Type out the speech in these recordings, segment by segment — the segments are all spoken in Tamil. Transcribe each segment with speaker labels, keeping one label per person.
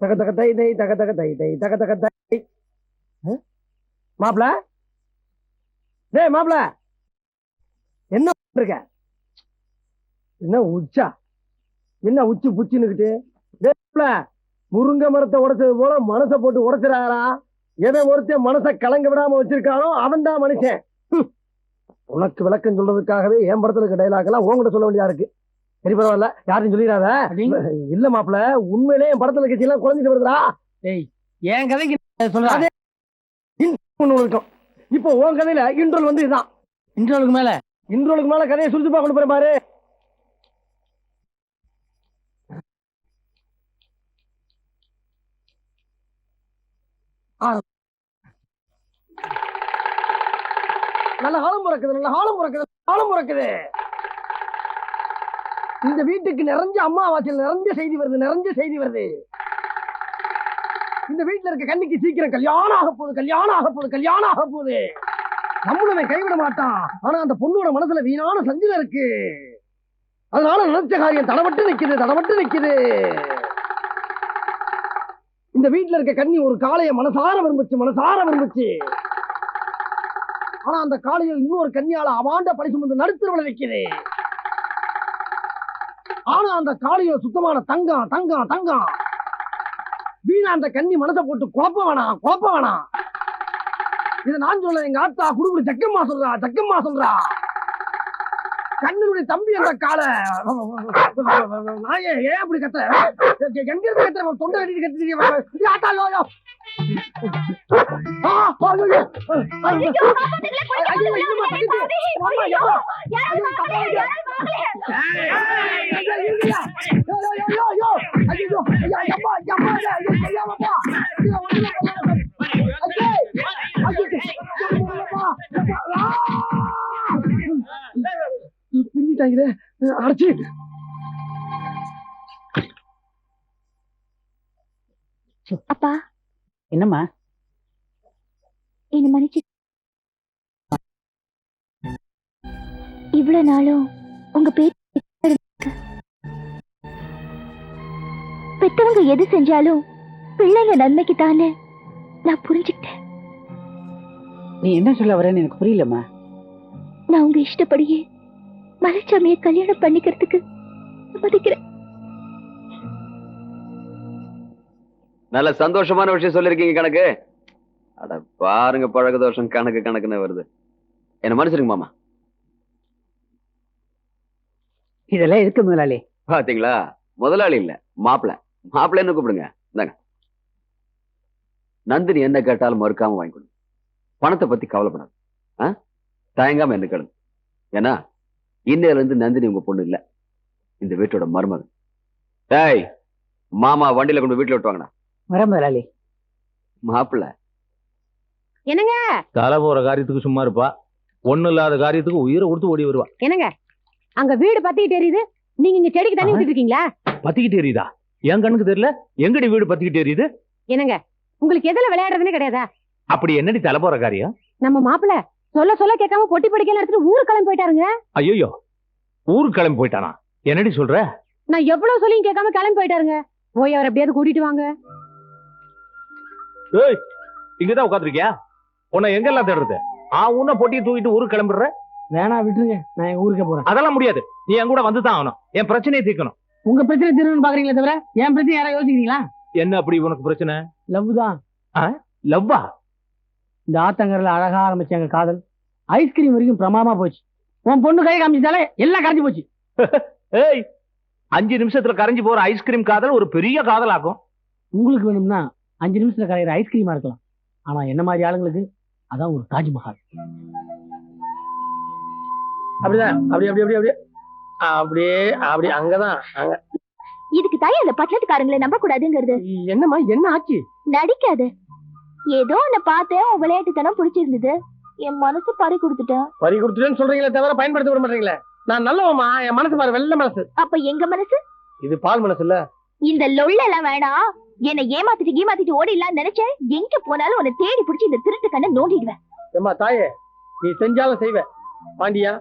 Speaker 1: தக தக தை தை தக தக தை தை தக தக தை மாப்பிள டேய் மாப்பிள என்ன இருக்க என்ன உச்சா? என்ன உச்சி புச்சின்னுக்கிட்டு மாப்ள, முருங்கை மரத்தை உடைச்சது போல மனசை போட்டு உடைச்சிடாரா எதை ஒருத்தன் மனசை கலங்க விடாம வச்சிருக்கானோ அவன் தான் மனுஷன். உனக்கு விளக்கம் சொல்றதுக்காகவே என் படத்துல இருக்க டைலாக் எல்லாம் உன்கிட்ட சொல்ல வேண்டியதா இருக்கு. சரி பரவாயில்ல. யாரையும் சொல்லிடாத. இல்ல மாப்பிள உண்மையிலே என் படத்துல கட்சி எல்லாம் குறைஞ்சிட்டு வருதுடா.
Speaker 2: என் கதைக்கு சொல்றேன்.
Speaker 1: அதே ஒண்ணு இருக்கும். இப்போ உன் கதையில இன்ட்ரோல் வந்து இதுதான்.
Speaker 2: இன்டர்வலுக்கு மேல?
Speaker 1: இன்ட்ரோலுக்கு மேல கதையை சுறுசுறுப்பா கொண்டு போறேன் பாரு. ஆ. நல்ல காலம் பிறக்குது நல்ல காலம் பிறக்குது காலம் பிறக்குது. இந்த வீட்டுக்கு நிறைஞ்ச அம்மாவாசையில் நிறைஞ்ச செய்தி வருது நிறைஞ்ச செய்தி வருது. இந்த வீட்டுல இருக்க கண்ணிக்கு சீக்கிரம் கல்யாணம் ஆக போகுது கல்யாணம் ஆக போகுது கல்யாணம் ஆக போகுது. நம்மளும் கைவிட மாட்டான். ஆனா அந்த பொண்ணோட மனசுல வீணான சஞ்சலம் இருக்கு. அதனால நினைச்ச காரியம் தடவட்டு நிக்குது தடவட்டு நிக்குது. இந்த வீட்டுல இருக்க கன்னி ஒரு காளைய மனசார விரும்புச்சு மனசார விரும்புச்சு. ஆனா அந்த காளையில் இன்னொரு கன்னியால அவாண்ட பழி சுமந்து நடுத்தரவுல நிக்குது ஆனா அந்த காளையோ சுத்தமான தங்கம் தங்கம் தங்கம். வீணா அந்த கன்னி மனசை போட்டு குழப்ப வேணாம் குழப்ப வேணாம். இதை நான் சொல்ல எங்க ஆத்தா குடுகுடு சக்கம்மா சொல்றா சக்கம்மா சொல்றா. கண்ணனுடைய தம்பி என்ற கால நான் ஏன் அப்படி கத்த எங்க இருந்து கத்துற தொண்டை கட்டிட்டு கத்திட்டு ஆத்தா யோ யோ ஆ, ஆ, ஐயோ, பின்னிட்டாங்களே அடைச்சி.
Speaker 3: அப்பா.
Speaker 2: என்னம்மா?
Speaker 3: என்ன மன்னிச்சு. இவ்வளவு நாளும் உங்க பேர் பெத்தவங்க எது செஞ்சாலும் பிள்ளைங்க நன்மைக்கு தானே நான் புரிஞ்சுக்கிட்டேன்.
Speaker 2: நீ என்ன சொல்ல வரேன்னு எனக்கு புரியலம்மா.
Speaker 3: நான் உங்க இஷ்டப்படியே மலைச்சாமிய கல்யாணம் பண்ணிக்கிறதுக்கு சம்மதிக்கிறேன்.
Speaker 4: நல்ல சந்தோஷமான விஷயம் சொல்லிருக்கீங்க கணக்கு. அட பாருங்க பழக தோஷம் கணக்கு கணக்குன்னு வருது. என்ன மனுஷருங்க மாமா.
Speaker 2: இதெல்லாம் இருக்கு முதலாளி?
Speaker 4: பாத்தீங்களா? முதலாளி இல்ல மாப்பிள மாப்பிள்ளைன்னு கூப்பிடுங்க. இந்தாங்க. நந்தினி என்ன கேட்டாலும் மறுக்காம வாங்கி கொடுங்க. பணத்தை பத்தி கவலைப்படாது? தயங்காம என்ன கேளுங்க. ஏன்னா இன்னையில இருந்து நந்தினி உங்க பொண்ணு இல்ல. இந்த வீட்டோட மருமகன். டேய் மாமா வண்டியில கொண்டு வீட்டுல விட்டுவாங்கடா.
Speaker 2: வர முதலாளி.
Speaker 4: மாப்பிள்ள.
Speaker 5: என்னங்க?
Speaker 6: தலை போற காரியத்துக்கு சும்மா இருப்பா. ஒண்ணு இல்லாத காரியத்துக்கு உயிரை கொடுத்து ஓடி வருவா.
Speaker 5: என்னங்க? அங்க வீடு பத்திக்கிட்டு எரியுது. நீங்க இங்க செடிக்கு தண்ணி? ஊத்திட்டு இருக்கீங்களா
Speaker 6: பத்திக்கிட்டு எரியுதா? என் கண்ணுக்கு தெரியல. எங்கடி வீடு பத்திக்கிட்டு எரியுது?
Speaker 5: என்னங்க? உங்களுக்கு எதுல விளையாடுறதுன்னு கிடையாதா?
Speaker 6: அப்படி என்னடி தலை போற காரியம்?
Speaker 5: நம்ம மாப்பிள்ள சொல்ல சொல்ல கேட்காம பொட்டி படிக்கலாம் எடுத்துட்டு ஊருக்கு கிளம்பி போயிட்டாருங்க.
Speaker 6: ஐயோ ஊருக்கு கிளம்பி போயிட்டானா? என்னடி சொல்ற?
Speaker 5: நான் எவ்வளவு சொல்லியும் கேட்காம கிளம்பி போயிட்டாருங்க. போய் அவர் எப்படியாவது கூட்டிட்டு வாங்க.
Speaker 6: ஏய் இங்கதான் உட்காந்துருக்கியா உன்னை எங்கெல்லாம் தேடுறது? ஆ உன்னை பொட்டியை தூக்கிட்டு ஊருக்கு கிளம்பிடுற
Speaker 1: வேணா விட்டுருங்க. நான் என் ஊருக்கே போறேன்.
Speaker 6: அதெல்லாம் முடியாது. நீ என் கூட வந்து தான் ஆகணும். என் பிரச்சனையை தீர்க்கணும்.
Speaker 1: உங்க பிரச்சனை தீர்வுன்னு பாக்குறீங்களே தவிர என் பிரச்சனை யாராவது யோசிக்கிறீங்களா?
Speaker 6: என்ன அப்படி உனக்கு பிரச்சனை?
Speaker 1: லவ் தான்
Speaker 6: லவ்வா?
Speaker 1: இந்த ஆத்தங்கரில் அழகா ஆரம்பிச்ச எங்க காதல். ஐஸ்கிரீம் வரைக்கும் பிரமாமா போச்சு. உன் பொண்ணு கை காமிச்சாலே எல்லாம் கரைஞ்சு போச்சு.
Speaker 6: ஏய் அஞ்சு நிமிஷத்துல கரைஞ்சு போற ஐஸ்கிரீம் காதல் ஒரு பெரிய காதல் ஆகும்
Speaker 1: உங்களுக்கு வேணும்னா அஞ்சு நிமிஷத்துல கரையிற ஐஸ்கிரீமா இருக்கலாம். ஆனா என்ன மாதிரி ஆளுங்களுக்கு? அதான் ஒரு தாஜ்மஹால். அப்படிதான். அப்படி அப்படி அப்படி அப்படியே. அப்படியே அப்படி அங்கதான் அங்க.
Speaker 3: இதுக்கு தாய் அந்த பட்டணத்துக்காரங்களை நம்ப கூடாதுங்கிறது
Speaker 1: என்னம்மா என்ன ஆச்சு?
Speaker 3: நடிக்காத. ஏதோ உன்னை பார்த்தேன் உன் விளையாட்டுத்தனம் பிடிச்சிருந்தது. என் மனசு பறி கொடுத்துட்டேன்
Speaker 1: பறி கொடுத்துட்டேன்னு சொல்றீங்களே தவிர பயன்படுத்த விட மாட்டீங்களே? நான் நல்லவம்மா என் மனசு பாரு வெள்ள மனசு.
Speaker 3: அப்ப எங்க மனசு?
Speaker 1: இது பால் மனசு இல்ல.
Speaker 3: இந்த லொள்ளெல்லாம் வேணாம் என்னை ஏமாத்திட்டு ஏமாத்திட்டு ஓடிடலாம்னு நினைச்சேன். எங்க போனாலும் உன்னை தேடி பிடிச்சி இந்த திருட்டு கண்ணை நோண்டிடுவேன்.
Speaker 1: ஏம்மா தாயே நீ செஞ்சாலும் செய்வ. பாண்டியா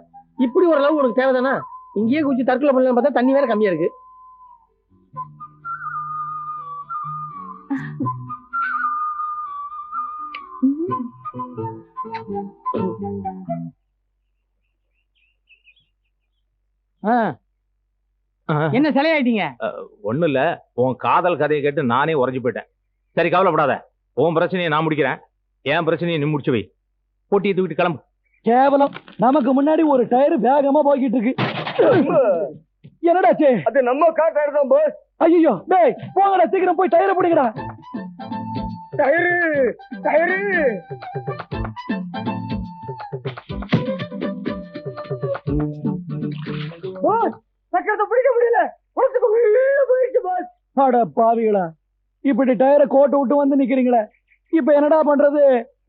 Speaker 1: இப்படி ஒரு அளவு உனக்கு தேவைதானா? இங்கேயே குச்சி தற்கொலை பண்ணலாம் பார்த்தா தண்ணி வேற கம்மியா இருக்கு.
Speaker 2: என்ன சிலையாயிட்டீங்க?
Speaker 6: ஒண்ணு இல்ல. உன் காதல் கதையை கேட்டு நானே உறைஞ்சு போயிட்டேன். சரி கவலைப்படாத. உன் பிரச்சனையை நான் முடிக்கிறேன். என் பிரச்சனையை நீ முடிச்சு வை. போட்டியை தூக்கிட்டு கிளம்பு.
Speaker 7: கேவலம். நமக்கு முன்னாடி ஒரு டயர் வேகமா போய்கிட்டு இருக்கு. என்னடா அது நம்ம கார் டயர் தான் பாஸ் ஐயோ டேய் போங்கடா சீக்கிரம் போய் டயரை பிடிக்கடா டயரு போஸ் சக்கரத்தை பிடிக்க முடியல. உள்ள போயிடுச்சு போஸ். அட பாவிகளா இப்படி டயரை கோட்டை விட்டு வந்து நிக்கிறீங்களே. இப்ப என்னடா பண்றது?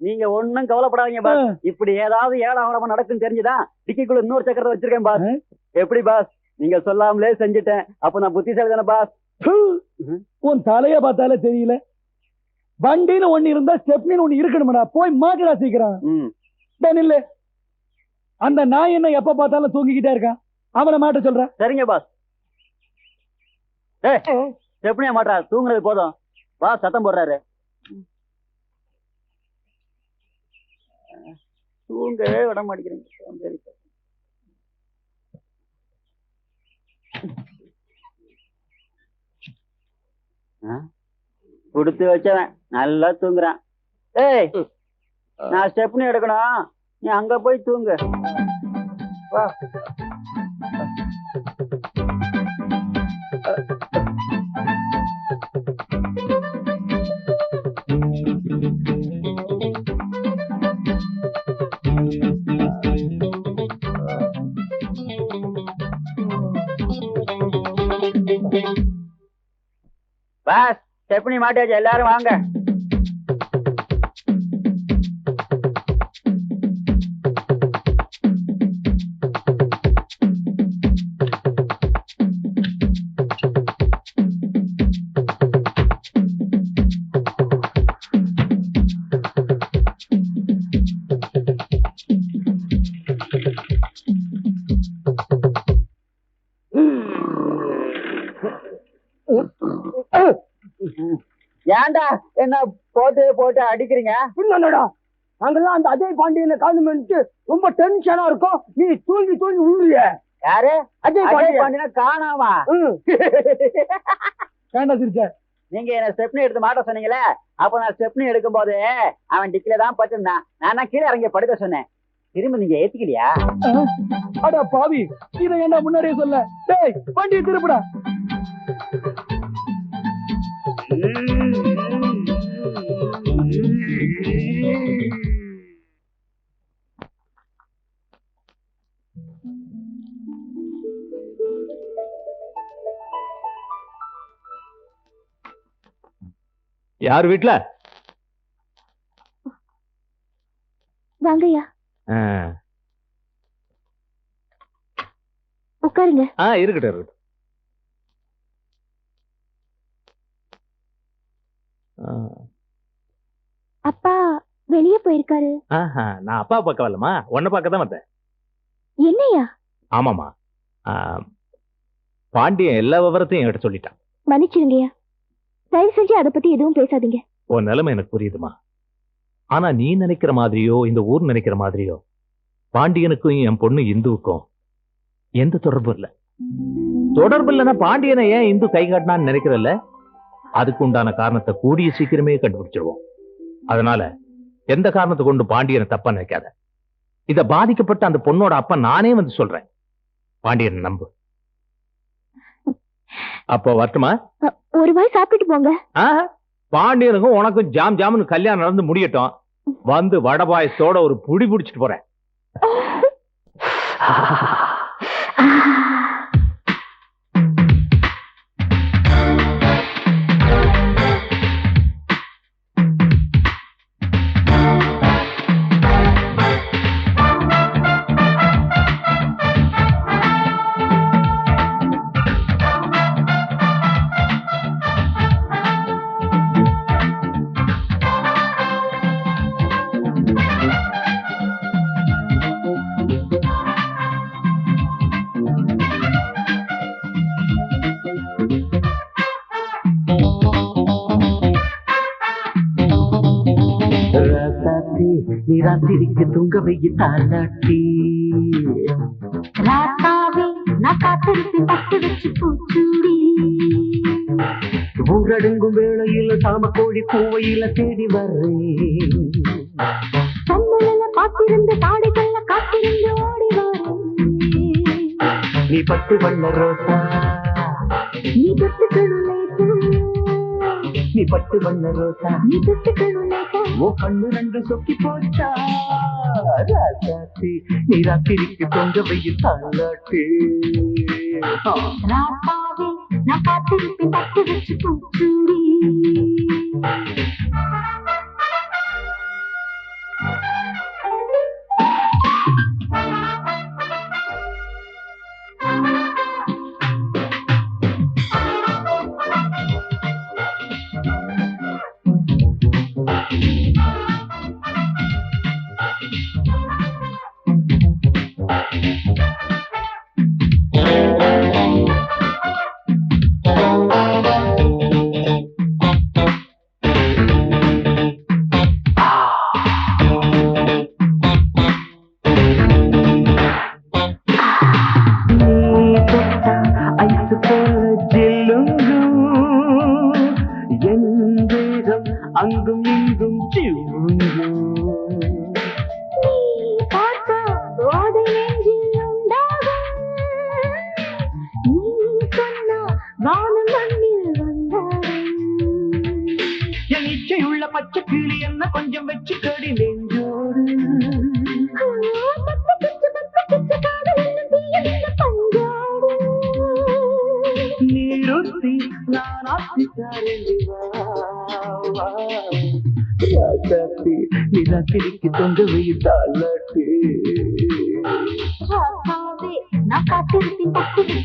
Speaker 8: நீங்க ஒண்ணும் கவலைப்படாதீங்க பாஸ். இப்படி ஏதாவது ஏழாவரமா நடக்கும் தெரிஞ்சுதான் டிக்கிக்குள்ள இன்னொரு சக்கரத்தை வச்சிருக்கேன் பாஸ். எப்படி பாஸ்? நீங்க சொல்லாமலே செஞ்சுட்டேன். அப்ப நான் புத்திசாலி தானே பாஸ்!
Speaker 7: உன் தலைய பார்த்தாலே தெரியல. வண்டின்னு ஒண்ணு இருந்தா ஸ்டெப்னின்னு ஒண்ணு இருக்கணும்டா. போய் மாட்டுடா சீக்கிரம்.
Speaker 8: ம்.
Speaker 7: டேய் நில்லு. அந்த நாய் என்ன எப்ப பார்த்தாலும் தூங்கிக்கிட்டே இருக்கான். அவனை மாட்ட சொல்ற
Speaker 8: சரிங்க பாஸ் ஏ எப்படியா மாட்டா தூங்குறது போதும். பாஸ் சத்தம் போடுறாரு. தூங்கவே விட மாட்டேங்கிறீங்க கொடுத்து வச்சவன் நல்லா தூங்குறான். ஏய் நான் ஸ்டெப்னி எடுக்கணும். நீ அங்க போய் தூங்கு. வா. பாஸ். ஸ்டெப்னி மாட்டியாச்சு எல்லாரும் வாங்க. ஏன்டா என்ன போட்டு போட்டு அடிக்கிறீங்க?
Speaker 7: என்னடா நாங்கெல்லாம் அந்த அஜய் பாண்டியனை காணுமென்ட்டு ரொம்ப டென்ஷனா இருக்கும் நீ தூங்கி தூங்கி உழுறிய.
Speaker 8: யாரு?
Speaker 7: அஜய் பாண்டியன்.
Speaker 8: காணாமா.
Speaker 7: வேண்டாம் சிரிச்ச?
Speaker 8: நீங்க என்ன ஸ்டெப்னி எடுத்து மாட்ட சொன்னீங்களே? அப்ப நான் ஸ்டெப்னி எடுக்கும் போது அவன் டிக்கில தான் பட்டிருந்தான் நான் கீழே இறங்கி படுக்க சொன்னேன். திரும்ப நீங்க ஏத்துக்கலையா?
Speaker 7: அட பாவி இதை என்ன முன்னாடியே சொல்ல? டேய் வண்டியை திருப்புடா.
Speaker 6: யார் வீட்டுல
Speaker 9: வாங்கய்யா. உட்காருங்க.
Speaker 6: ஆ இருக்கட்டும் இருக்கட்டும்.
Speaker 9: அப்பா வெளியே போயிருக்காரு.
Speaker 6: ஆஹா, நான் அப்பா பார்க்க வரலமா உன்னை பார்க்க தான் வந்தேன்.
Speaker 9: என்னய்யா
Speaker 6: ஆமாமா பாண்டியன் எல்லா விவரத்தையும் என்கிட்ட சொல்லிட்டான்.
Speaker 9: மன்னிச்சிருங்கய்யா. தயவு செஞ்சு அதை பத்தி எதுவும் பேசாதீங்க.
Speaker 6: உன் நிலைமை எனக்கு புரியுதுமா ஆனா நீ நினைக்கிற மாதிரியோ இந்த ஊர் நினைக்கிற மாதிரியோ பாண்டியனுக்கும் என் பொண்ணு இந்துவுக்கும் எந்த தொடர்பும் இல்ல. தொடர்பு இல்லைன்னா பாண்டியனை ஏன் இந்து கை காட்டினான்னு நினைக்கிறல்ல? அதுக்கு உண்டான காரணத்தை கூடிய சீக்கிரமே கண்டுபிடிச்சிருவோம். அதனால எந்த காரணத்தை கொண்டு பாண்டியனை தப்பா நினைக்காத. இத பாதிக்கப்பட்ட அந்த பொண்ணோட அப்பா நானே வந்து சொல்றேன். பாண்டியனை நம்பு. அப்போ வரட்டுமா?
Speaker 9: ஒரு வாய் சாப்பிட்டுட்டு போங்க.
Speaker 6: பாண்டியனுக்கும் உனக்கும் ஜாம் ஜாம்னு கல்யாணம் நடந்து முடியட்டும். வந்து வடை பாயசத்தோட ஒரு புடி புடிச்சிட்டு போறேன்.
Speaker 2: நிராத்திரிக்கு தூங்க வைத்தாட்டி
Speaker 3: நான் காத்திருப்பேன் பட்டு வச்சு பூச்சூடி.
Speaker 2: ஊரடங்கும் வேளையில சாம கோழி கூவையில தேடி வர்றேன்.
Speaker 3: கண்ணுல பார்த்திருந்து தாடைகள்ல காத்திருந்து ஓடி
Speaker 2: நீ பட்டு வண்ண ரோசா.
Speaker 3: நீ தொட்டுக்கணுலே
Speaker 2: நீ பட்டு வண்ண ரோசா.
Speaker 3: நீ தொட்டுக்கணுலே
Speaker 2: ஓ கண்ணு ரெண்டு சொக்கி போச்சா ராசாத்தி நீ ராத்திரிக்கு தொங்க வெயில் தாளாட்டு.
Speaker 3: ராசாவே நான் காத்திருப்பேன் பட்டு வச்சு பூச்சூடி. வானம் மண்ணில் வந்தாடும்
Speaker 2: என் இச்சையுள்ள பச்சை கிளி என்ன கொஞ்சம் வச்சு கடி நெஞ்சோடு. நீருத்தி நான் ஆசித்தாரேண்டி வா ராசாத்தி நீ ராத்திரிக்கு தொங்க வெயில் தாளாட்டு
Speaker 3: நான் காத்திருப்பேன்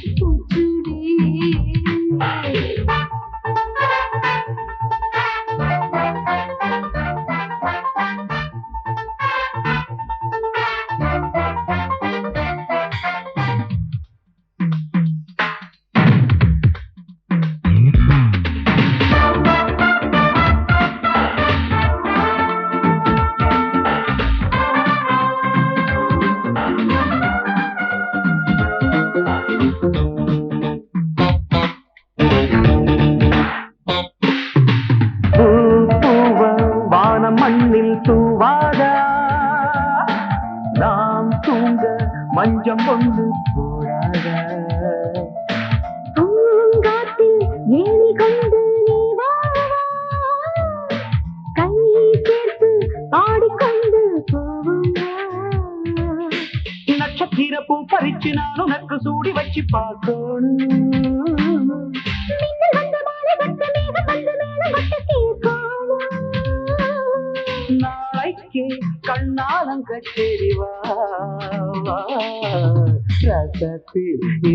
Speaker 2: ராசாத்தி நீ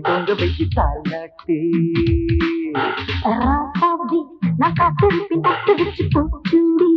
Speaker 2: தொங்க வைக்கி தாளாட்டி
Speaker 3: ராசாவி நான் காத்திருப்பின். பட்டு வச்சு பூச்சூடி.